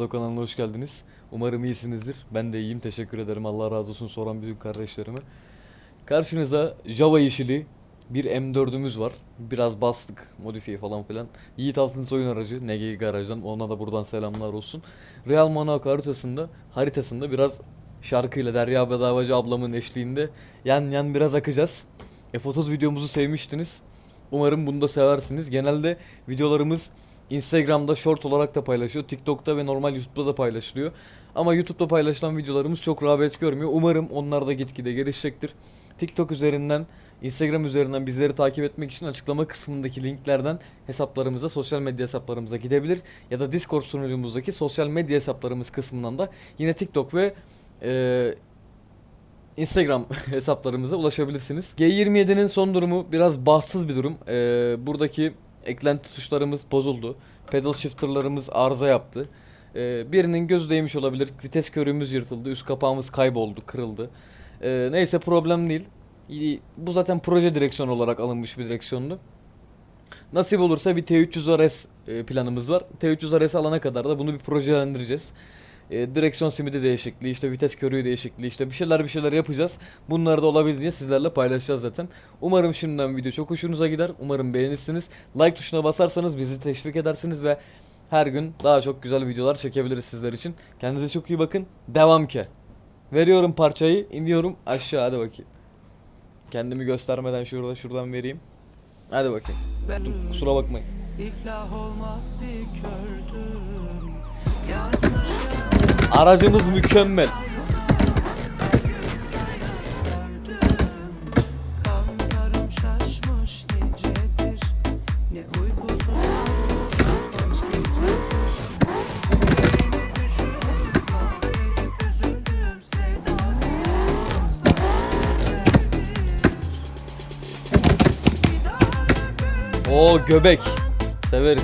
Video kanalına hoş geldiniz. Umarım iyisinizdir. Ben de iyiyim. Teşekkür ederim. Allah razı olsun soran büyük kardeşlerime. Karşınızda Java yeşili bir M4'ümüz var. Biraz bastık, modifiye falan filan. Yiğit Altınsoy'un aracı NG Garaj'dan. Ona da buradan selamlar olsun. Real Monaco haritasında, haritasında biraz şarkıyla Derya Bedavacı ablamın eşliğinde yan yan biraz akacağız. F30 videomuzu sevmiştiniz. Umarım bunu da seversiniz. Genelde videolarımız Instagram'da short olarak da paylaşıyor. TikTok'ta ve normal YouTube'da da paylaşılıyor. Ama YouTube'da paylaşılan videolarımız çok rağbet görmüyor. Umarım onlar da gitgide gelişecektir. TikTok üzerinden, Instagram üzerinden bizleri takip etmek için açıklama kısmındaki linklerden hesaplarımıza, sosyal medya hesaplarımıza gidebilir. Ya da Discord sunucumuzdaki sosyal medya hesaplarımız kısmından da yine TikTok ve eee Instagram hesaplarımıza ulaşabilirsiniz. G27'nin son durumu biraz bahtsız bir durum. Ee, buradaki eklenti tuşlarımız bozuldu. Pedal shifter'larımız arıza yaptı. Ee, birinin gözü değmiş olabilir. Vites körüğümüz yırtıldı. Üst kapağımız kayboldu, kırıldı. Ee, neyse problem değil. Bu zaten proje direksiyon olarak alınmış bir direksiyondu. Nasip olursa bir T300 RS e, planımız var. T300 RS alana kadar da bunu bir projelendireceğiz. E, direksiyon simidi değişikliği, işte vites körüğü değişikliği, işte bir şeyler bir şeyler yapacağız. Bunları da olabildiğince sizlerle paylaşacağız zaten. Umarım şimdiden video çok hoşunuza gider. Umarım beğenirsiniz. Like tuşuna basarsanız bizi teşvik edersiniz ve her gün daha çok güzel videolar çekebiliriz sizler için. Kendinize çok iyi bakın. Devam ki. Veriyorum parçayı, iniyorum aşağı hadi bakayım. Kendimi göstermeden şurada şuradan vereyim. Hadi bakayım. Kusura bakmayın. iflah olmaz bir kördüm Aracımız mükemmel. O göbek. Severiz.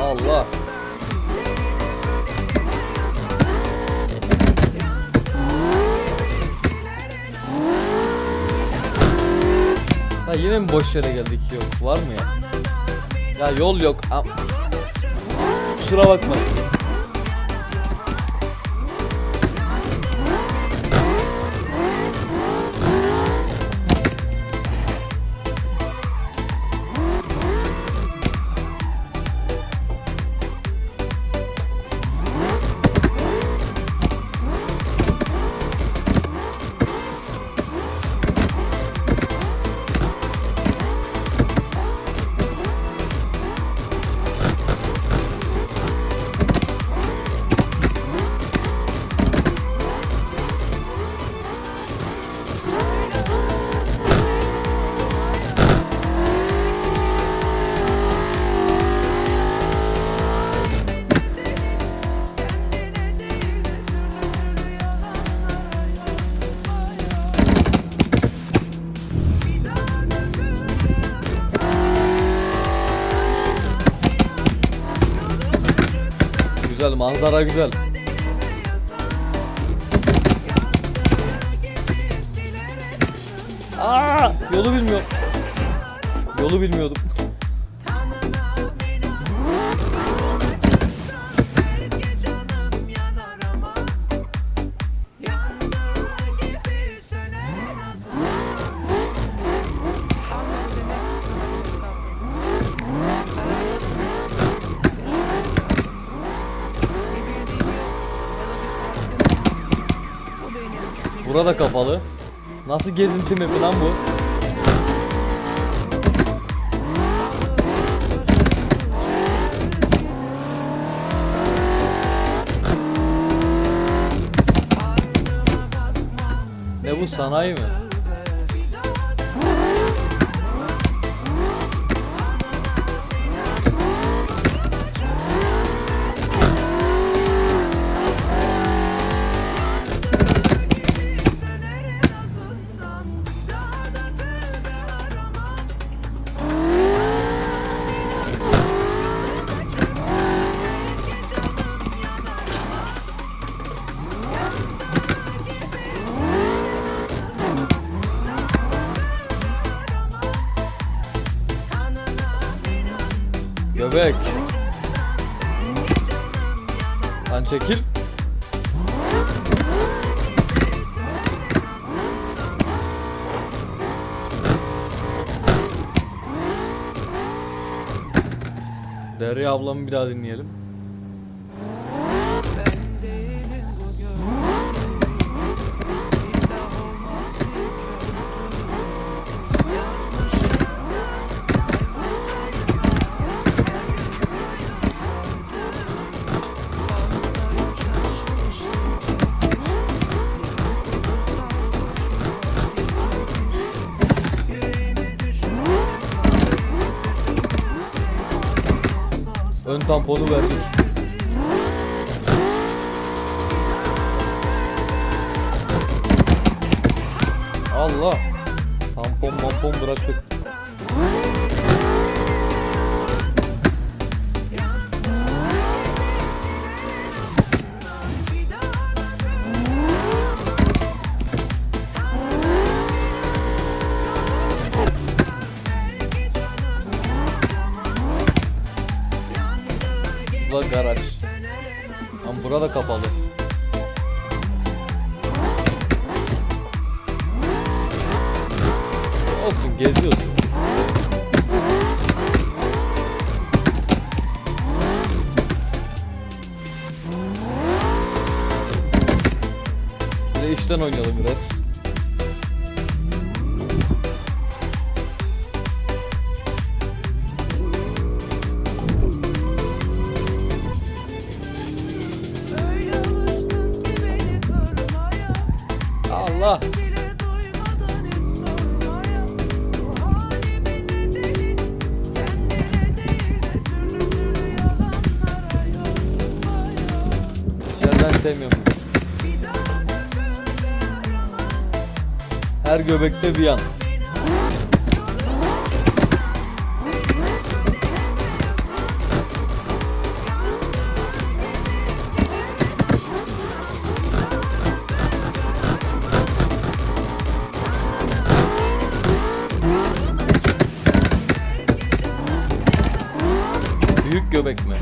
Allah. Ha yine mi boş yere geldik yok var mı ya? Ya yol yok. Am- Kusura bakma. Güzel manzara güzel. Aa, yolu bilmiyorum. Yolu bilmiyordum. Burada kapalı. Nasıl gezinti mi lan bu? Ne bu sanayi mi? Bebek. Lan çekil. Derya ablamı bir daha dinleyelim. Ön tamponu verdik. Allah. Tampon mampon bıraktık. Garaj. Ama burada kapalı. Olsun geziyorsun. Bir de işten oynayalım biraz. Her göbekte bir yan. Büyük göbek mi?